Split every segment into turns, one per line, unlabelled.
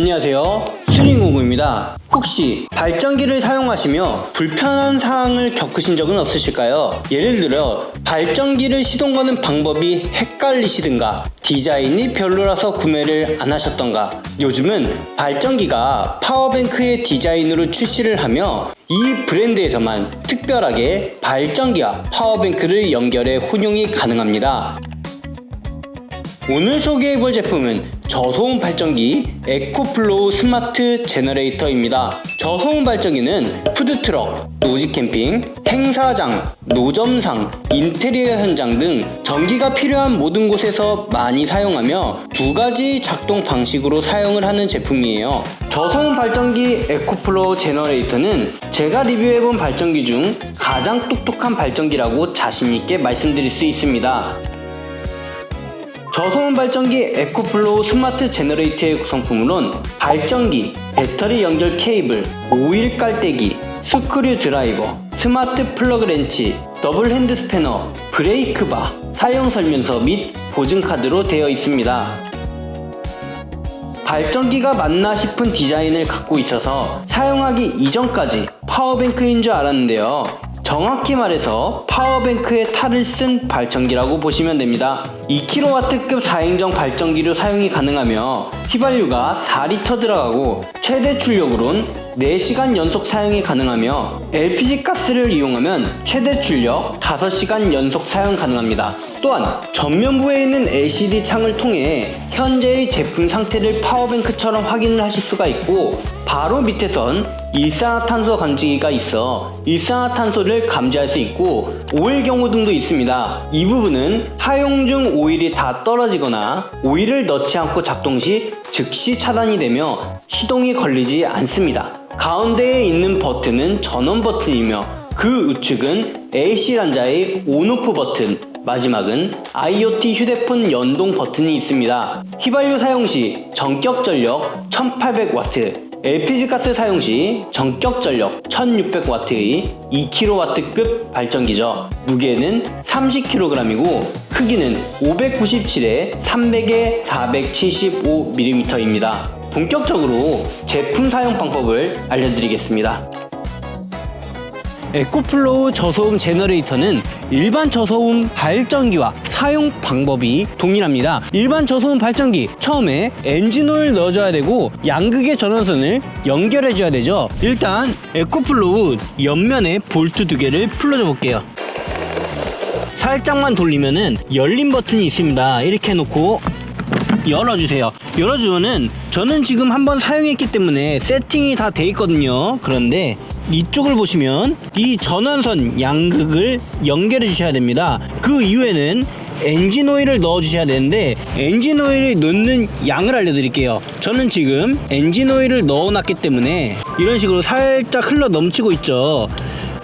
안녕하세요. 수링고구입니다. 혹시 발전기를 사용하시며 불편한 사항을 겪으신 적은 없으실까요? 예를 들어 발전기를 시동 거는 방법이 헷갈리시든가 디자인이 별로라서 구매를 안 하셨던가 요즘은 발전기가 파워뱅크의 디자인으로 출시를 하며 이 브랜드에서만 특별하게 발전기와 파워뱅크를 연결해 혼용이 가능합니다. 오늘 소개해볼 제품은 저소음 발전기 에코플로우 스마트 제너레이터입니다. 저소음 발전기는 푸드트럭, 노지 캠핑, 행사장, 노점상, 인테리어 현장 등 전기가 필요한 모든 곳에서 많이 사용하며 두 가지 작동 방식으로 사용을 하는 제품이에요. 저소음 발전기 에코플로우 제너레이터는 제가 리뷰해본 발전기 중 가장 똑똑한 발전기라고 자신있게 말씀드릴 수 있습니다. 저소음 발전기 에코플로우 스마트 제너레이터의 구성품으로는 발전기, 배터리 연결 케이블, 오일 깔때기, 스크류 드라이버, 스마트 플러그 렌치, 더블 핸드 스패너, 브레이크 바, 사용 설명서 및 보증 카드로 되어 있습니다. 발전기가 맞나 싶은 디자인을 갖고 있어서 사용하기 이전까지 파워뱅크인 줄 알았는데요. 정확히 말해서 파워뱅크에 탈을 쓴 발전기라고 보시면 됩니다. 2kW급 4행정 발전기로 사용이 가능하며 휘발유가 4리터 들어가고 최대 출력으론 4시간 연속 사용이 가능하며 LPG 가스를 이용하면 최대 출력 5시간 연속 사용 가능합니다. 또한 전면부에 있는 LCD 창을 통해 현재의 제품 상태를 파워뱅크처럼 확인을 하실 수가 있고 바로 밑에선 일산화탄소 감지기가 있어 일산화탄소를 감지할 수 있고 오일 경고 등도 있습니다. 이 부분은 사용 중 오일이 다 떨어지거나 오일을 넣지 않고 작동 시 즉시 차단이 되며 시동이 걸리지 않습니다. 가운데에 있는 버튼은 전원 버튼이며 그 우측은 AC 단자의 온오프 버튼, 마지막은 IoT 휴대폰 연동 버튼이 있습니다. 휘발유 사용 시 전격 전력 1800W, LPG 가스 사용 시 전격 전력 1600W의 2kW급 발전기죠. 무게는 30kg이고 크기는 597에 300에 475mm입니다. 본격적으로 제품 사용 방법을 알려드리겠습니다. 에코플로우 저소음 제너레이터는 일반 저소음 발전기와 사용 방법이 동일합니다. 일반 저소음 발전기 처음에 엔진오일 넣어줘야 되고 양극의 전원선을 연결해줘야 되죠. 일단 에코플로우 옆면에 볼트 두 개를 풀어줘 볼게요. 살짝만 돌리면은 열린 버튼이 있습니다. 이렇게 해놓고 열어주세요. 열어주면은 저는 지금 한번 사용했기 때문에 세팅이 다 돼 있거든요. 그런데 이쪽을 보시면 이 전원선 양극을 연결해 주셔야 됩니다. 그 이후에는 엔진 오일을 넣어 주셔야 되는데 엔진 오일을 넣는 양을 알려드릴게요. 저는 지금 엔진 오일을 넣어 놨기 때문에 이런 식으로 살짝 흘러 넘치고 있죠.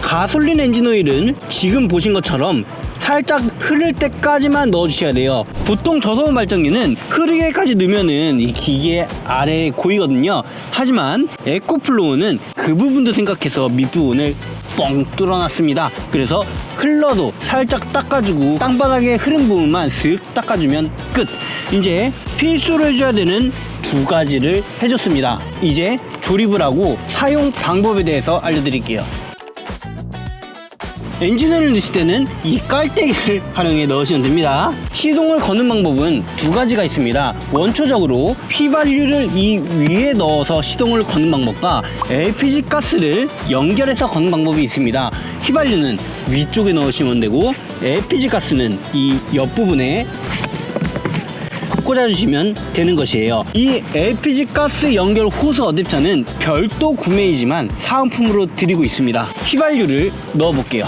가솔린 엔진 오일은 지금 보신 것처럼 살짝 흐를 때까지만 넣어주셔야 돼요. 보통 저소음 발전기는 흐르게까지 넣으면은 이 기계 아래에 고이거든요. 하지만 에코플로우는 그 부분도 생각해서 밑부분을 뻥 뚫어놨습니다. 그래서 흘러도 살짝 닦아주고 땅바닥에 흐른 부분만 슥 닦아주면 끝. 이제 필수로 해줘야 되는 두 가지를 해줬습니다. 이제 조립을 하고 사용 방법에 대해서 알려드릴게요. 엔진오일을 넣으실 때는 이 깔때기를 활용해 넣으시면 됩니다. 시동을 거는 방법은 두 가지가 있습니다. 원초적으로 휘발유를 이 위에 넣어서 시동을 거는 방법과 LPG 가스를 연결해서 거는 방법이 있습니다. 휘발유는 위쪽에 넣으시면 되고 LPG 가스는 이 옆부분에 꽂아주시면 되는 것이에요. 이 LPG 가스 연결 호스 어댑터는 별도 구매이지만 사은품으로 드리고 있습니다. 휘발유를 넣어 볼게요.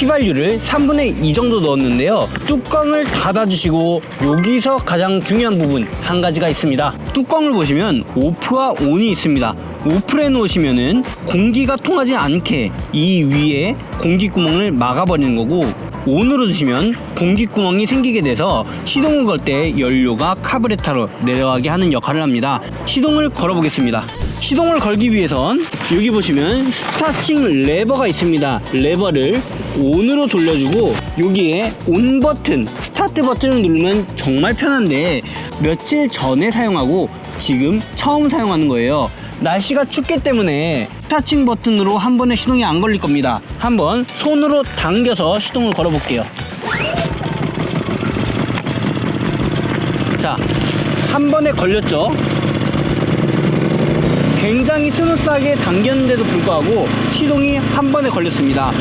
휘발유를 3분의 2 정도 넣었는데요. 뚜껑을 닫아주시고 여기서 가장 중요한 부분 한 가지가 있습니다. 뚜껑을 보시면 오프와 온이 있습니다. 오프를 해놓으시면은 공기가 통하지 않게 이 위에 공기 구멍을 막아버리는 거고 온으로 두시면 공기 구멍이 생기게 돼서 시동을 걸 때 연료가 카브레타로 내려가게 하는 역할을 합니다. 시동을 걸어보겠습니다. 시동을 걸기 위해선 여기 보시면 스타팅 레버가 있습니다. 레버를 온으로 돌려주고 여기에 온 버튼, 스타트 버튼을 누르면 정말 편한데 며칠 전에 사용하고 지금 처음 사용하는 거예요. 날씨가 춥기 때문에 스타팅 버튼으로 한 번에 시동이 안 걸릴 겁니다. 한번 손으로 당겨서 시동을 걸어 볼게요. 자, 한 번에 걸렸죠? 굉장히 스무스하게 당겼는데도 불구하고 시동이 한 번에 걸렸습니다.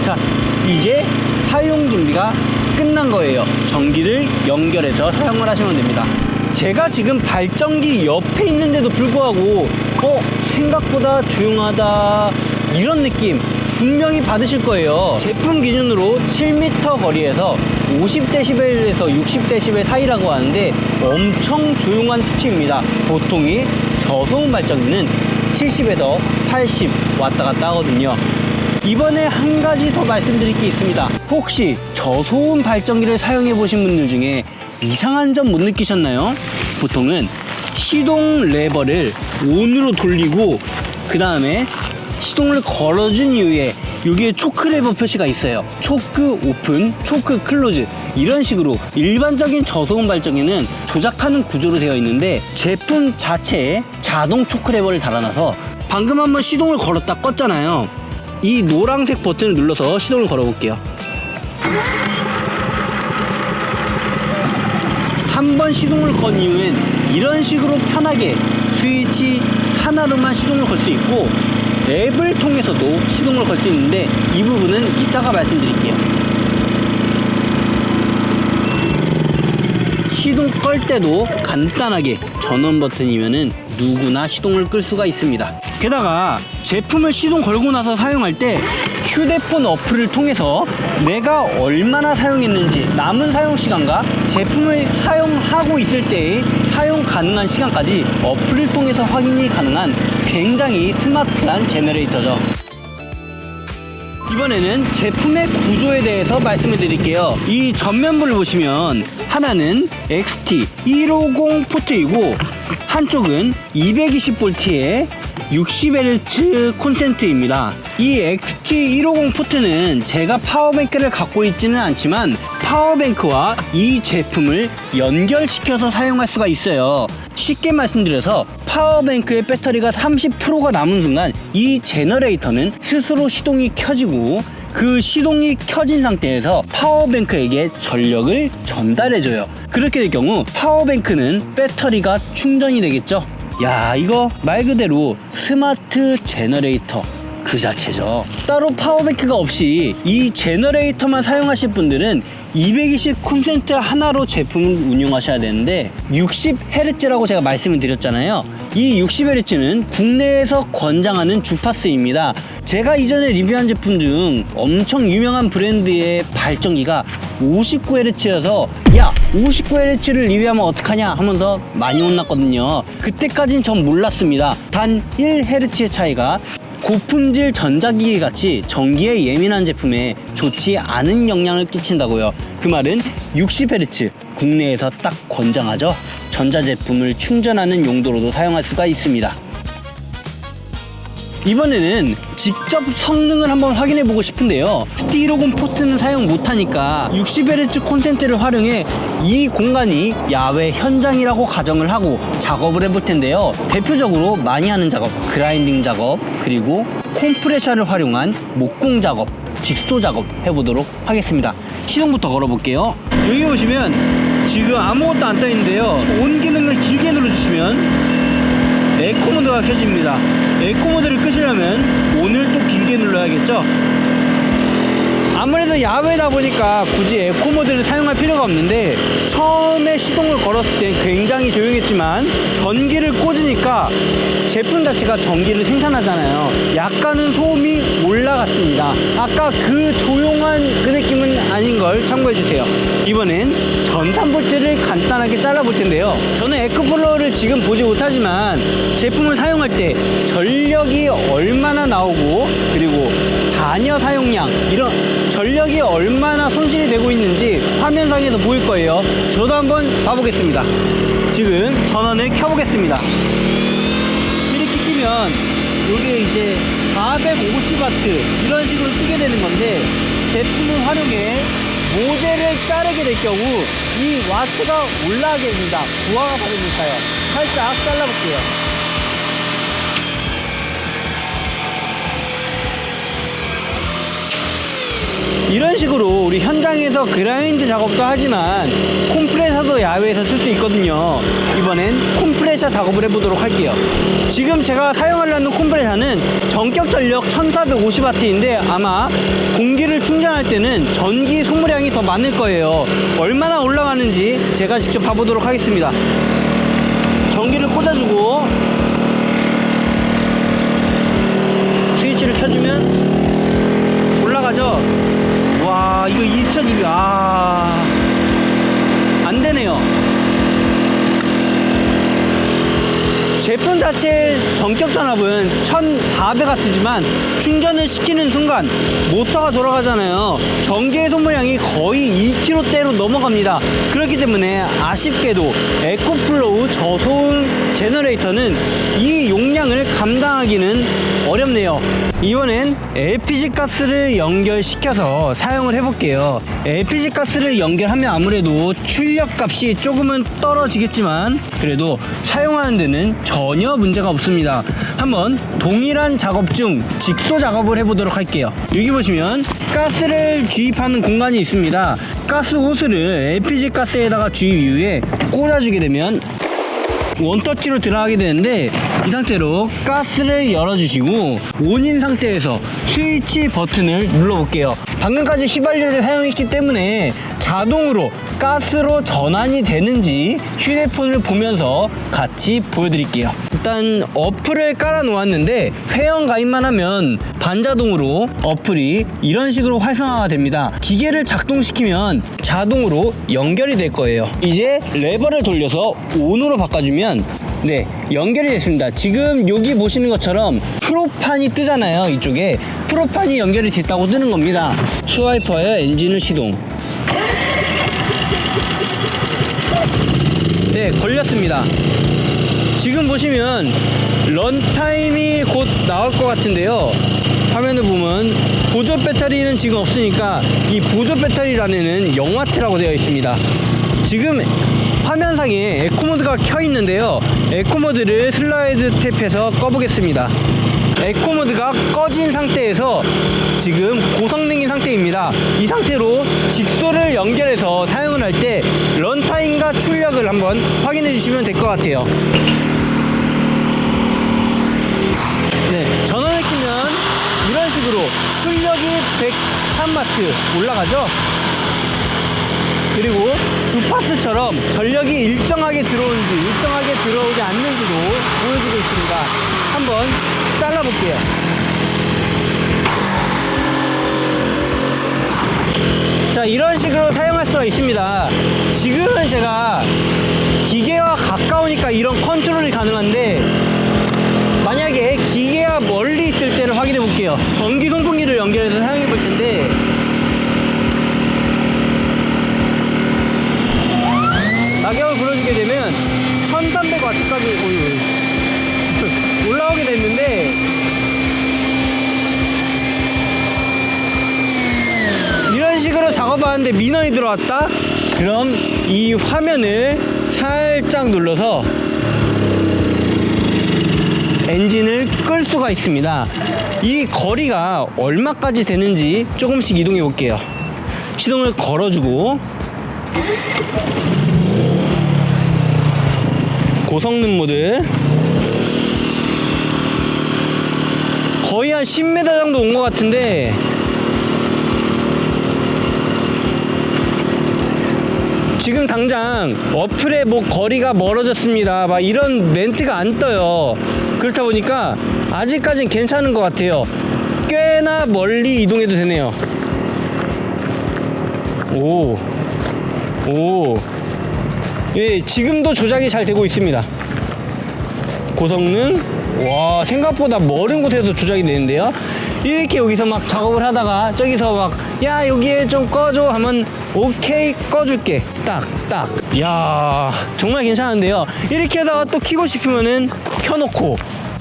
자, 이제 사용 준비가 끝난 거예요. 전기를 연결해서 사용을 하시면 됩니다. 제가 지금 발전기 옆에 있는데도 불구하고 어 생각보다 조용하다 이런 느낌 분명히 받으실 거예요. 제품 기준으로 7m 거리에서 50dB에서 60dB 사이라고 하는데 엄청 조용한 수치입니다. 보통이 저소음 발전기는 70에서 80 왔다 갔다 하거든요. 이번에 한 가지 더 말씀드릴 게 있습니다. 혹시 저소음 발전기를 사용해 보신 분들 중에 이상한 점 못 느끼셨나요? 보통은 시동 레버를 온으로 돌리고 그 다음에 시동을 걸어준 이후에 여기에 초크 레버 표시가 있어요. 초크 오픈, 초크 클로즈 이런 식으로 일반적인 저소음 발전기는 조작하는 구조로 되어 있는데 제품 자체에 자동 초크 레버를 달아놔서 방금 한번 시동을 걸었다 껐잖아요. 이 노란색 버튼을 눌러서 시동을 걸어볼게요. 한 번 시동을 건 이후엔 이런 식으로 편하게 스위치 하나로만 시동을 걸 수 있고 앱을 통해서도 시동을 걸 수 있는데 이 부분은 이따가 말씀드릴게요. 시동 끌 때도 간단하게 전원 버튼이면은 누구나 시동을 끌 수가 있습니다. 게다가 제품을 시동 걸고 나서 사용할 때 휴대폰 어플을 통해서 내가 얼마나 사용했는지 남은 사용 시간과 제품을 사용하고 있을 때의 사용 가능한 시간까지 어플을 통해서 확인이 가능한 굉장히 스마트한 제너레이터죠. 이번에는 제품의 구조에 대해서 말씀을 드릴게요. 이 전면부를 보시면 하나는 XT 150 포트이고 한쪽은 220V의 60Hz 콘센트입니다. 이 XT 150 포트는 제가 파워뱅크를 갖고 있지는 않지만 파워뱅크와 이 제품을 연결시켜서 사용할 수가 있어요. 쉽게 말씀드려서 파워뱅크의 배터리가 30%가 남은 순간 이 제너레이터는 스스로 시동이 켜지고 그 시동이 켜진 상태에서 파워뱅크에게 전력을 전달해줘요. 그렇게 될 경우 파워뱅크는 배터리가 충전이 되겠죠. 야, 이거 말 그대로 스마트 제너레이터 그 자체죠. 따로 파워뱅크가 없이 이 제너레이터만 사용하실 분들은 220 콘센트 하나로 제품을 운용하셔야 되는데 60Hz라고 제가 말씀을 드렸잖아요. 이 60Hz는 국내에서 권장하는 주파수입니다. 제가 이전에 리뷰한 제품 중 엄청 유명한 브랜드의 발전기가 59Hz여서 야 59Hz를 리뷰하면 어떡하냐 하면서 많이 혼났거든요. 그때까진 전 몰랐습니다. 단 1Hz의 차이가 고품질 전자기기 같이 전기에 예민한 제품에 좋지 않은 영향을 끼친다고요. 그 말은 60Hz 국내에서 딱 권장하죠. 전자제품을 충전하는 용도로도 사용할 수가 있습니다. 이번에는 직접 성능을 한번 확인해 보고 싶은데요. 스티로곤 포트는 사용 못하니까 60Hz 콘센트를 활용해 이 공간이 야외 현장이라고 가정을 하고 작업을 해볼 텐데요. 대표적으로 많이 하는 작업, 그라인딩 작업, 그리고 콤프레셔를 활용한 목공 작업, 직소 작업 해보도록 하겠습니다. 시동부터 걸어볼게요. 여기 보시면 지금 아무것도 안 떠 있는데요. 온 기능을 길게 눌러주시면 에코 모드가 켜집니다. 에코 모드를 끄시려면 오늘 또 길게 눌러야겠죠? 아무래도 야외다 보니까 굳이 에코 모드를 사용할 필요가 없는데 처음에 시동을 걸었을 때 굉장히 조용했지만 전기를 꽂으니까 제품 자체가 전기를 생산하잖아요. 약간은 소음이 올라갔습니다. 아까 그 조용한 그 느낌은 아닌 걸 참고해 주세요. 이번엔 전산 볼트를 간단하게 잘라볼 텐데요. 저는 에코플러를 지금 보지 못하지만 제품을 사용할 때 전력이 얼마나 나오고 그리고 잔여 사용량 이런 전력이 얼마나 손실이 되고 있는지 화면상에서 보일 거예요. 저도 한번 봐보겠습니다. 지금 전원을 켜보겠습니다. 이렇게 끄면 요게 이제 450와트 이런 식으로 뜨게 되는 건데 제품을 활용해 모델을 자르게 될 경우 이 와트가 올라가게 됩니다. 부하가 받으니까요. 살짝 잘라볼게요. 이런 식으로 우리 현장에서 그라인드 작업도 하지만 콤프레 서도 야외에서 쓸 수 있거든요. 이번엔 콤프레셔 작업을 해보도록 할게요. 지금 제가 사용하려는 콤프레셔는 전격 전력 1450W인데 아마 공기를 충전할 때는 전기 소모량이 더 많을 거예요. 얼마나 올라가는지 제가 직접 봐보도록 하겠습니다. 전기를 꽂아주고 스위치를 켜주면 올라가죠. 와 이거 2200 아. 안 되네요. 제품 자체 전격 전압은 1400W지만 충전을 시키는 순간 모터가 돌아가잖아요. 전기의 소모량이 거의 2kg대로 넘어갑니다. 그렇기 때문에 아쉽게도 에코플로우 저소음 제너레이터는 이 용량을 감당하기는 어렵네요. 이번엔 LPG 가스를 연결시켜서 사용을 해볼게요. LPG 가스를 연결하면 아무래도 출력 값이 조금은 떨어지겠지만 그래도 사용하는 데는 전혀 문제가 없습니다. 한번 동일한 작업 중 직소 작업을 해보도록 할게요. 여기 보시면 가스를 주입하는 공간이 있습니다. 가스 호스를 LPG 가스에다가 주입 이후에 꽂아주게 되면 원터치로 들어가게 되는데 이 상태로 가스를 열어주시고 온인 상태에서 스위치 버튼을 눌러볼게요. 방금까지 휘발유를 사용했기 때문에 자동으로 가스로 전환이 되는지 휴대폰을 보면서 같이 보여드릴게요. 일단 어플을 깔아 놓았는데 회원 가입만 하면 반자동으로 어플이 이런 식으로 활성화가 됩니다. 기계를 작동시키면 자동으로 연결이 될 거예요. 이제 레버를 돌려서 온으로 바꿔주면 네 연결이 됐습니다. 지금 여기 보시는 것처럼 프로판이 뜨잖아요 이쪽에. 프로판이 연결이 됐다고 뜨는 겁니다. 스와이퍼에 엔진을 시동. 네 걸렸습니다. 지금 보시면 런타임이 곧 나올 것 같은데요. 화면을 보면 보조 배터리는 지금 없으니까 이 보조 배터리란에는 0W라고 되어 있습니다. 지금 화면상에 에코모드가 켜 있는데요. 에코모드를 슬라이드 탭해서 꺼보겠습니다. 에코모드가 꺼진 상태에서 지금 고성능인 상태입니다. 이 상태로 직소를 연결해서 사용을 할 때 런타임과 출력을 한번 확인해 주시면 될 것 같아요 식으로 출력이 103W 올라가죠 그리고 주파수처럼 전력이 일정하게 들어오는지 일정하게 들어오지 않는지도 보여주고 있습니다. 한번 잘라볼게요. 자 이런 식으로 사용할 수가 있습니다. 지금은 제가 기계와 가까우니까 이런 컨트롤이 가능한데 만약에 기계와 멀리 있을 때를 확인해 볼게요. 전기 송풍기를 연결해서 사용해 볼 텐데 가격을 불러주게 되면 1300W까지 올라오게 됐는데 이런 식으로 작업하는데 민원이 들어왔다? 그럼 이 화면을 살짝 눌러서 엔진을 끌 수가 있습니다. 이 거리가 얼마까지 되는지 조금씩 이동해 볼게요. 시동을 걸어주고 고성능 모드 거의 한 10m 정도 온 것 같은데 지금 당장 어플에 뭐 거리가 멀어졌습니다 막 이런 멘트가 안 떠요 그렇다 보니까 아직까진 괜찮은 것 같아요 꽤나 멀리 이동해도 되네요 오 오. 예, 지금도 조작이 잘 되고 있습니다. 고성능. 와, 생각보다 멀은 곳에서 조작이 되는데요. 이렇게 여기서 막 작업을 하다가 저기서 막, 야, 여기에 좀 꺼줘 하면, 오케이, 꺼줄게. 딱, 딱. 야 정말 괜찮은데요. 이렇게 하다가 또 키고 싶으면은 켜놓고,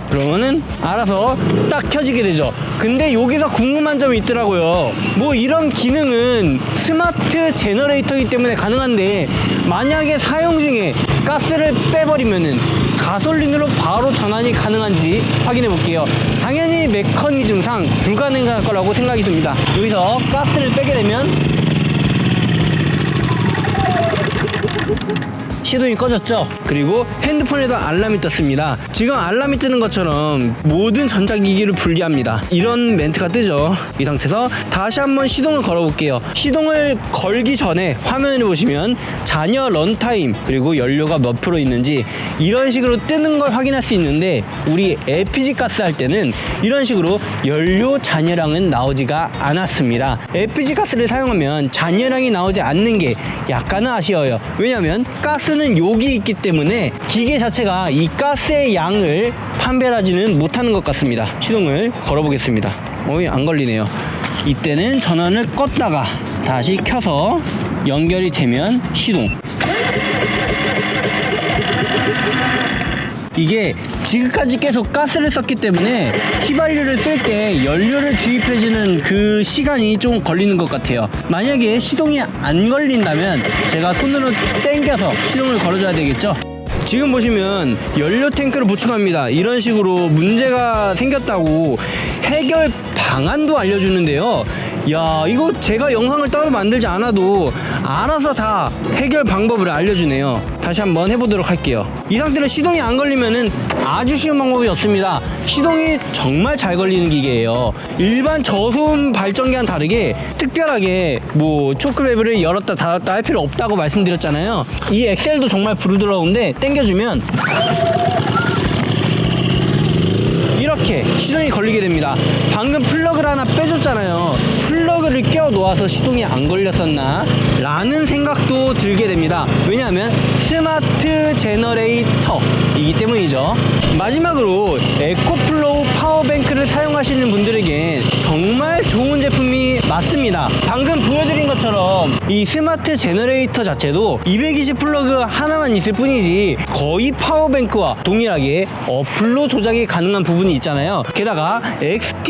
그러면은 알아서 딱 켜지게 되죠. 근데 여기서 궁금한 점이 있더라고요. 뭐 이런 기능은 스마트 제너레이터이기 때문에 가능한데 만약에 사용 중에 가스를 빼버리면은 가솔린으로 바로 전환이 가능한지 확인해 볼게요. 당연히 메커니즘상 불가능할 거라고 생각이 듭니다. 여기서 가스를 빼게 되면 시동이 꺼졌죠. 그리고 핸드폰에도 알람이 떴습니다. 지금 알람이 뜨는 것처럼 모든 전자기기를 분리합니다. 이런 멘트가 뜨죠. 이 상태에서 다시 한번 시동을 걸어 볼게요. 시동을 걸기 전에 화면을 보시면 잔여 런타임 그리고 연료가 몇 프로 있는지 이런 식으로 뜨는 걸 확인할 수 있는데 우리 LPG 가스 할 때는 이런 식으로 연료 잔여량은 나오지가 않았습니다. LPG 가스를 사용하면 잔여량이 나오지 않는 게 약간은 아쉬워요. 왜냐하면 가스는 욕이 있기 때문에 기계 자체가 이 가스의 양을 판별하지는 못하는 것 같습니다. 시동을 걸어보겠습니다. 어이 안 걸리네요. 이때는 전원을 껐다가 다시 켜서 연결이 되면 시동. 이게 지금까지 계속 가스를 썼기 때문에 휘발유를 쓸 때 연료를 주입해주는 그 시간이 좀 걸리는 것 같아요. 만약에 시동이 안 걸린다면 제가 손으로 당겨서 시동을 걸어줘야 되겠죠. 지금 보시면 연료 탱크를 보충합니다. 이런 식으로 문제가 생겼다고 해결 방안도 알려주는데요. 야, 이거 제가 영상을 따로 만들지 않아도 알아서 다 해결 방법을 알려주네요. 다시 한번 해보도록 할게요. 이 상태로 시동이 안 걸리면은 아주 쉬운 방법이 없습니다. 시동이 정말 잘 걸리는 기계예요. 일반 저소음 발전기와는 다르게 특별하게 뭐 초크밸브를 열었다 닫았다 할 필요 없다고 말씀드렸잖아요. 이 엑셀도 정말 부드러운데 당겨주면 이렇게 시동이 걸리게 됩니다. 방금 플러그를 하나 빼줬잖아요. 껴 놓아서 시동이 안 걸렸었나? 라는 생각도 들게 됩니다. 왜냐하면 스마트 제너레이터이기 때문이죠. 마지막으로 에코플로우 파워뱅크를 사용하시는 분들에게 정말 좋은 제품이 맞습니다. 방금 보여드린 것처럼 이 스마트 제너레이터 자체도 220 플러그 하나만 있을 뿐이지 거의 파워뱅크와 동일하게 어플로 조작이 가능한 부분이 있잖아요. 게다가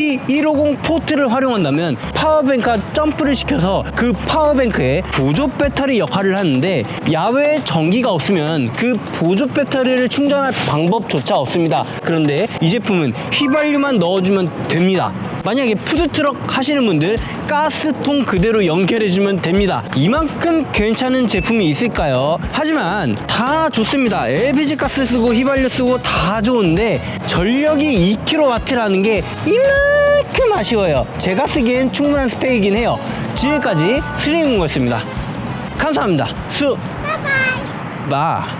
XT150 포트를 활용한다면 파워뱅크가 점프를 시켜서 그 파워뱅크에 보조 배터리 역할을 하는데 야외에 전기가 없으면 그 보조 배터리를 충전할 방법조차 없습니다. 그런데 이 제품은 휘발유만 넣어주면 됩니다. 만약에 푸드트럭 하시는 분들 가스통 그대로 연결해주면 됩니다. 이만큼 괜찮은 제품이 있을까요? 하지만 다 좋습니다. LPG 가스 쓰고 휘발유 쓰고 다 좋은데 전력이 2kW라는 게 이만큼 아쉬워요. 제가 쓰기엔 충분한 스펙이긴 해요. 지금까지 슬링공이었습니다. 감사합니다. 수. 바이. 바.